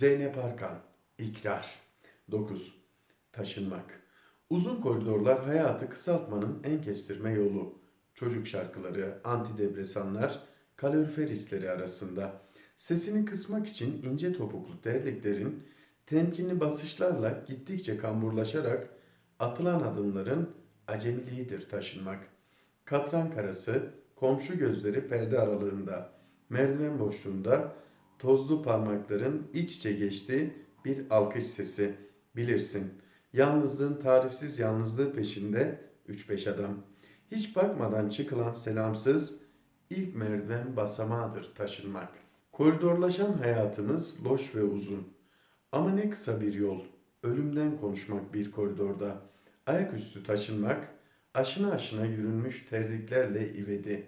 Zeynep Arkan, İkrar. 9. Taşınmak. Uzun koridorlar hayatı kısaltmanın en kestirme yolu. Çocuk şarkıları, antidepresanlar, kalorifer hisleri arasında. Sesini kısmak için ince topuklu terliklerin temkinli basışlarla gittikçe kamburlaşarak atılan adımların acemiliğidir taşınmak. Katran karası, komşu gözleri perde aralığında, merdiven boşluğunda tozlu parmakların iç içe geçtiği bir alkış sesi. Bilirsin, yalnızlığın tarifsiz yalnızlığı peşinde 3-5 adam. Hiç bakmadan çıkılan selamsız ilk merdiven basamağıdır taşınmak. Koridorlaşan hayatımız loş ve uzun. Ama ne kısa bir yol. Ölümden konuşmak bir koridorda. Ayaküstü taşınmak, aşına aşına yürünmüş terliklerle ivedi.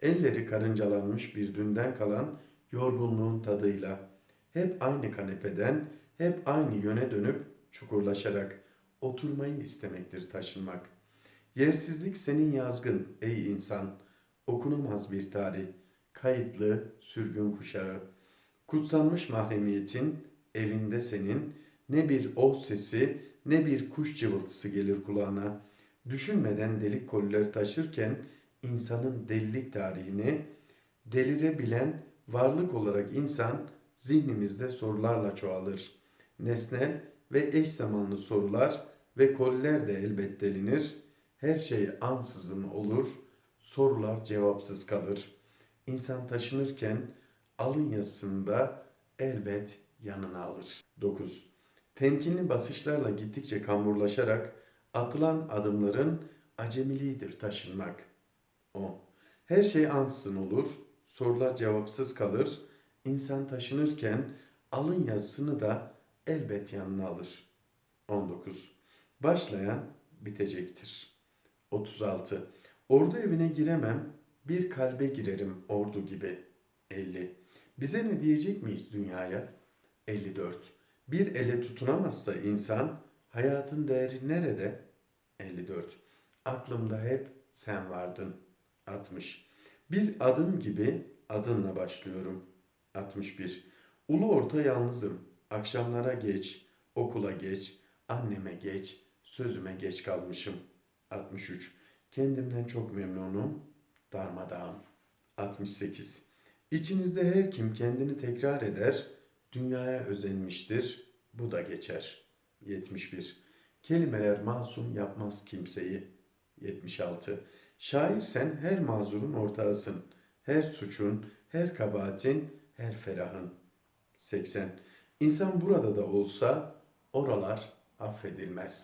Elleri karıncalanmış bir dünden kalan yorgunluğun tadıyla. Hep aynı kanepeden, hep aynı yöne dönüp çukurlaşarak oturmayı istemektir taşınmak. Yersizlik senin yazgın ey insan. Okunamaz bir tarih. Kayıtlı sürgün kuşağı. Kutsanmış mahremiyetin evinde senin ne bir oh sesi ne bir kuş cıvıltısı gelir kulağına. Düşünmeden delik kolileri taşırken insanın delilik tarihini delirebilen varlık olarak insan zihnimizde sorularla çoğalır. Nesnel ve eş zamanlı sorular ve koliler de elbet delinir. Her şey ansızın olur, sorular cevapsız kalır. İnsan taşınırken alın yazısında elbet yanına alır. 9. Temkinli basışlarla gittikçe kamburlaşarak atılan adımların acemiliğidir taşınmak. 10. Her şey ansızın olur, sorular cevapsız kalır. İnsan taşınırken alın yazısını da elbet yanına alır. 19. Başlayan bitecektir. 36. Ordu evine giremem, bir kalbe girerim ordu gibi. 50. Bize ne diyecek miyiz dünyaya? 54. Bir ele tutunamazsa insan, hayatın değeri nerede? 54. Aklımda hep sen vardın. 60. Bir adım gibi adınla başlıyorum. 61. Ulu orta yalnızım. Akşamlara geç, okula geç, anneme geç, sözüme geç kalmışım. 63. Kendimden çok memnunum. Darmadağın. 68. İçinizde her kim kendini tekrar eder, dünyaya özenmiştir. Bu da geçer. 71. Kelimeler masum yapmaz kimseyi. 76. Şair sen her mazurun ortağısın. Her suçun, her kabahatin, her ferahın. 80. İnsan burada da olsa oralar affedilmez.